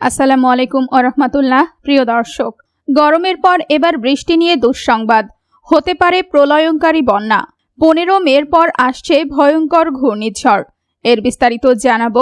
আসসালামু আলাইকুম আরহামাতুল্লাহ প্রিয় দর্শক। গরমের পর এবার বৃষ্টি নিয়ে দুঃসংবাদ। হতে পারে প্রলয়ঙ্কারী বন্যা। পনেরো মের পর আসছে ভয়ঙ্কর ঘূর্ণিঝড়। এর বিস্তারিত জানাব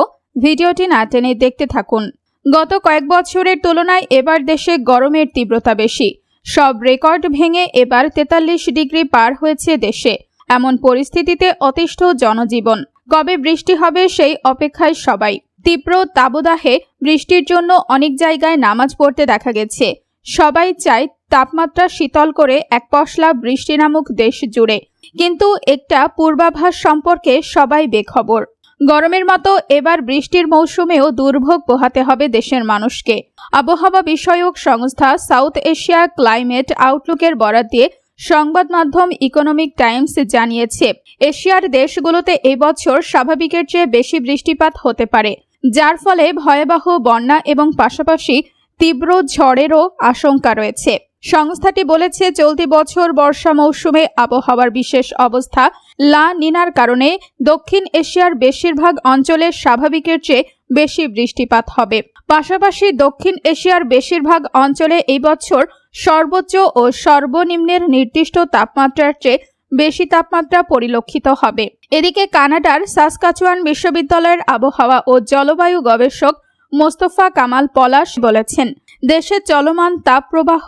ভিডিওটি না টেনে দেখতে থাকুন। গত কয়েক বছরের তুলনায় এবার দেশে গরমের তীব্রতা বেশি। সব রেকর্ড ভেঙে এবার তেতাল্লিশ ডিগ্রি পার হয়েছে দেশে। এমন পরিস্থিতিতে অতিষ্ঠ জনজীবন। কবে বৃষ্টি হবে সেই অপেক্ষায় সবাই। তীব্র তাবদাহে বৃষ্টির জন্য অনেক জায়গায় নামাজ পড়তে দেখা গেছে। সবাই চায় তাপমাত্রা শীতল করে এক পশলা বৃষ্টি নামক দেশ জুড়ে। কিন্তু একটা পূর্বাভাস সম্পর্কে সবাই বেখবর। গরমের মতো এবার বৃষ্টির মৌসুমেও দুর্ভোগ পোহাতে হবে দেশের মানুষকে। আবহাওয়া বিষয়ক সংস্থা সাউথ এশিয়া ক্লাইমেট আউটলুকের বরাদ দিয়ে সংবাদ মাধ্যম ইকোনমিক টাইমস জানিয়েছে, এশিয়ার দেশগুলোতে এবছর স্বাভাবিকের চেয়ে বেশি বৃষ্টিপাত হতে পারে। যার ফলে ভয়াবহ বন্যা এবং পাশাপাশি তীব্র ঝড়েরও আশঙ্কা রয়েছে। সংস্থাটি বলেছে, চলতি বছর বর্ষা মৌসুমে আবহাওয়ার বিশেষ অবস্থা লা নিনার কারণে দক্ষিণ এশিয়ার বেশিরভাগ অঞ্চলে স্বাভাবিকের চেয়ে বেশি বৃষ্টিপাত হবে। পাশাপাশি দক্ষিণ এশিয়ার বেশিরভাগ অঞ্চলে এই বছর সর্বোচ্চ ও সর্বনিম্নের নির্দিষ্ট তাপমাত্রার চেয়ে বেশি তাপমাত্রা পরিলক্ষিত হবে। এদিকে কানাডার সাসকাচুয়ান বিশ্ববিদ্যালয়ের আবহাওয়া ও জলবায়ু গবেষক মোস্তফা কামাল পলাশ বলেছেন দেশে চলমান তাপপ্রবাহ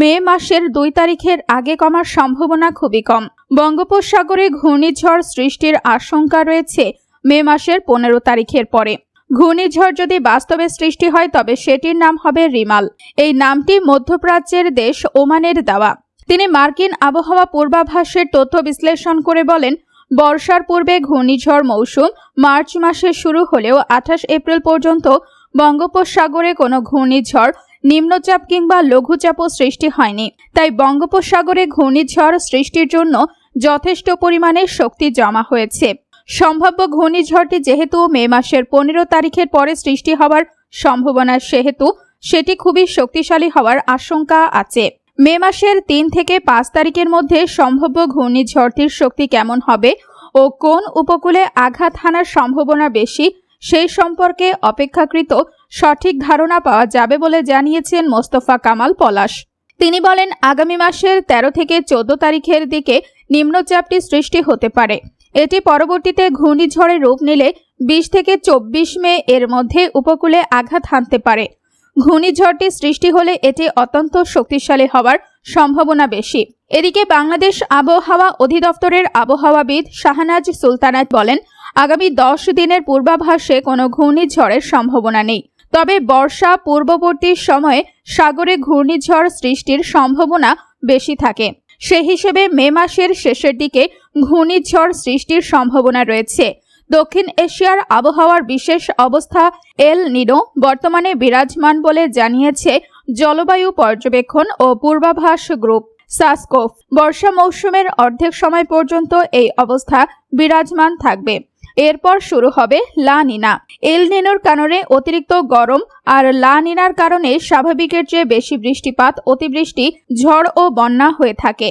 মে মাসের দুই তারিখের আগে কমার সম্ভাবনা খুবই কম। বঙ্গোপসাগরে ঘূর্ণিঝড় সৃষ্টির আশঙ্কা রয়েছে মে মাসের পনেরো তারিখের পরে। ঘূর্ণিঝড় যদি বাস্তবে সৃষ্টি হয়, তবে সেটির নাম হবে রিমাল। এই নামটি মধ্যপ্রাচ্যের দেশ ওমানের দেওয়া। তিনি মার্কিন আবহাওয়া পূর্বাভাসের তথ্য বিশ্লেষণ করে বলেন, বর্ষার পূর্বে ঘূর্ণিঝড় মৌসুম মার্চ মাসে শুরু হলেও আঠাশ এপ্রিল পর্যন্ত বঙ্গোপসাগরে কোনো ঘূর্ণিঝড়, নিম্নচাপ কিংবা লঘুচাপও সৃষ্টি হয়নি। তাই বঙ্গোপসাগরে ঘূর্ণিঝড় সৃষ্টির জন্য যথেষ্ট পরিমাণে শক্তি জমা হয়েছে। সম্ভাব্য ঘূর্ণিঝড়টি যেহেতু মে মাসের পনেরো তারিখের পরে সৃষ্টি হওয়ার সম্ভাবনা, সেহেতু সেটি খুবই শক্তিশালী হওয়ার আশঙ্কা আছে। মে মাসের তিন থেকে পাঁচ তারিখের মধ্যে সম্ভাব্য ঘূর্ণিঝড়টির শক্তি কেমন হবে ও কোন উপকূলে আঘাত হানার সম্ভাবনা বেশি, সেই সম্পর্কে অপেক্ষাকৃত সঠিক ধারণা পাওয়া যাবে বলে জানিয়েছেন মোস্তফা কামাল পলাশ। তিনি বলেন, আগামী মাসের ১৩ থেকে চোদ্দ তারিখের দিকে নিম্নচাপটি সৃষ্টি হতে পারে। এটি পরবর্তীতে ঘূর্ণিঝড়ে রূপ নিলে বিশ থেকে চব্বিশ মে এর মধ্যে উপকূলে আঘাত হানতে পারে। ঘূর্ণিঝড়টি সৃষ্টি হলে এটি অত্যন্ত শক্তিশালী হওয়ার সম্ভাবনা বেশি। এদিকে বাংলাদেশ আবহাওয়া অধিদপ্তরের আবহাওয়াবিদ শাহনাজ সুলতানাত বলেন, আগামী দশ দিনের পূর্বাভাসে কোনো ঘূর্ণিঝড়ের সম্ভাবনা নেই। তবে বর্ষা পূর্ববর্তী সময়ে সাগরে ঘূর্ণিঝড় সৃষ্টির সম্ভাবনা বেশি থাকে। সে হিসেবে মে মাসের শেষের দিকে ঘূর্ণিঝড় সৃষ্টির সম্ভাবনা রয়েছে। দক্ষিণ এশিয়ার আবহাওয়ার বিশেষ অবস্থা, এল নিনো, বর্তমানে বিরাজমান বলে জানিয়েছে জলবায়ু পর্যবেক্ষণ ও পূর্বাভাস গ্রুপ, সাসকোফ। বর্ষা মৌসুমের অর্ধেক সময় পর্যন্ত এই অবস্থা বিরাজমান থাকবে। এরপর শুরু হবে লা নিনা। এল নিনোর কারণে অতিরিক্ত গরম আর লা নিনার কারণে স্বাভাবিকের চেয়ে বেশি বৃষ্টিপাত, অতিবৃষ্টি, ঝড় ও বন্যা হয়ে থাকে।